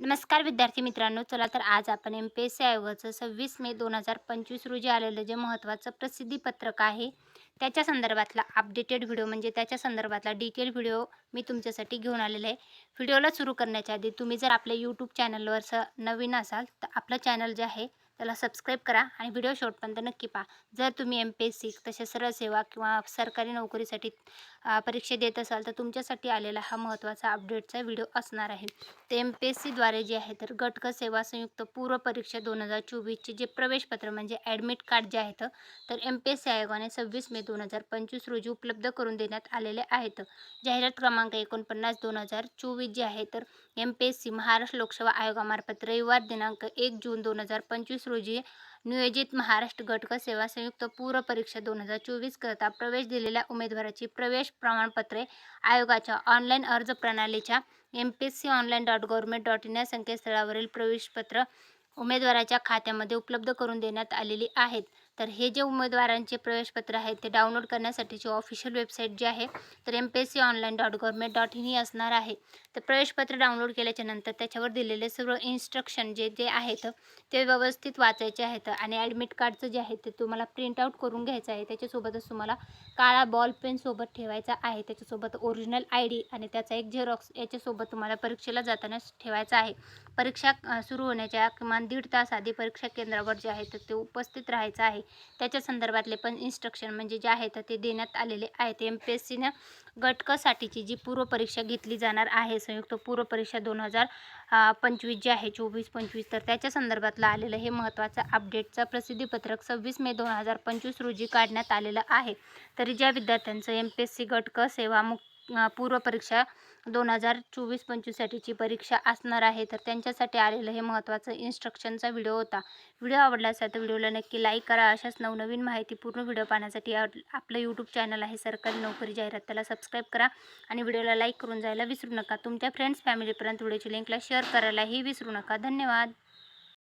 नमस्कार विद्यार्थी मित्रांनो चला तर आज आपण एम पी एस सी आयोगाचं सव्वीस मे दोन हजार पंचवीस रोजी आलेलं जे महत्त्वाचं प्रसिद्धीपत्रक आहे त्याच्या संदर्भातला अपडेटेड व्हिडिओ म्हणजे त्याच्या संदर्भातला डिटेल व्हिडिओ मी तुमच्यासाठी घेऊन आलेला आहे. व्हिडिओला सुरू करण्याच्या आधी तुम्ही जर आपल्या यूट्यूब चॅनलवर स नवीन असाल तर आपलं चॅनल जे आहे त्याला सबस्क्राईब करा आणि व्हिडिओ शेवटपर्यंत नक्की पहा. जर तुम्ही एम पी एस सी तसेच सरळ सेवा किंवा सरकारी नोकरीसाठी परीक्षा देत असाल तर तुमच्यासाठी आलेला हा महत्त्वाचा अपडेटचा व्हिडिओ असणार आहे. ते एम पी एस सीद्वारे जे आहे तर गटक सेवा संयुक्त पूर्व परीक्षा दोन हजार चोवीसचे जे प्रवेशपत्र म्हणजे ॲडमिट कार्ड जे आहेत तर एम पी एस सी आयोगाने सव्वीस मे दोन हजार पंचवीस रोजी उपलब्ध करून देण्यात आलेले आहेत. जाहिरात क्रमांक एकोणपन्नास दोन हजार चोवीस जे आहे तर M P S C Maharashtra लोकसेवा आयोगामार्फत रविवार दिनांक एक जून दोन हजार पंचवीस रोजी नियोजित महाराष्ट्र घटक सेवा संयुक्त पूर्व परीक्षा दोन हजार चोवीस करता प्रवेश दिलेल्या उमेदवाराची प्रवेश प्रमाणपत्रे आयोगाच्या ऑनलाईन अर्ज प्रणालीच्या M P S C online dot government dot in या संकेतस्थळावरील प्रवेशपत्र उमेदवाराच्या खात्यामध्ये उपलब्ध करून देण्यात आलेली आहेत. तर हे जे उमेदवारांचे प्रवेशपत्र आहेत ते डाउनलोड करण्यासाठीची ऑफिशियल वेबसाईट जी आहे तर M P S C online dot government dot in ही असणार आहे. तर प्रवेशपत्र डाउनलोड केल्याच्यानंतर त्याच्यावर दिलेले सर्व इन्स्ट्रक्शन जे जे आहेत ते व्यवस्थित वाचायचे आहेत आणि ॲडमिट कार्डचं जे आहे ते तुम्हाला प्रिंट आऊट करून घ्यायचं आहे. त्याच्यासोबतच तुम्हाला काळा बॉल पेनसोबत ठेवायचा आहे. त्याच्यासोबत ओरिजिनल आय डी आणि त्याचा एक झेरॉक्स याच्यासोबत तुम्हाला परीक्षेला जाताना ठेवायचा आहे. परीक्षा सुरू होण्याच्या किमान दीड तास आधी परीक्षा केंद्रावर जे आहे तर ते उपस्थित राहायचं आहे. त्याच्या संदर्भातले पण इन्स्ट्रक्शन म्हणजे जे आहेत ते देण्यात आलेले आहेत. एम पी एस सीनं गटकसाठीची जी पूर्व परीक्षा घेतली जाणार आहे संयुक्त पूर्व परीक्षा दोन हजार पंचवीस जी आहे चोवीस पंचवीस तर त्याच्या संदर्भातलं आलेलं हे महत्त्वाचं अपडेटचं प्रसिद्धीपत्रक सव्वीस मे दोन हजार पंचवीस रोजी काढण्यात आलेलं आहे. तरी ज्या विद्यार्थ्यांचं एम पी एस सी गटक सेवा मुक्त पूर्वपरीक्षा पूर्व परीक्षा दोन हजार चोवीस पंचवीससाठीची परीक्षा असणार आहे. तर त्यांच्यासाठी आलेलं हे महत्त्वाचं इन्स्ट्रक्शनचा व्हिडिओ होता. व्हिडिओ आवडला असेल तर व्हिडिओला नक्की लाईक करा. अशाच नवनवीन माहिती पूर्ण व्हिडिओ पाहण्यासाठी आपलं यूट्यूब चॅनल आहे सरकारी नोकरी जाहिरात त्याला सबस्क्राईब करा आणि व्हिडिओला लाईक करून जायला विसरू नका. तुमच्या फ्रेंड्स फॅमिलीपर्यंत व्हिडिओची लिंकला शेअर करायलाही विसरू नका. धन्यवाद.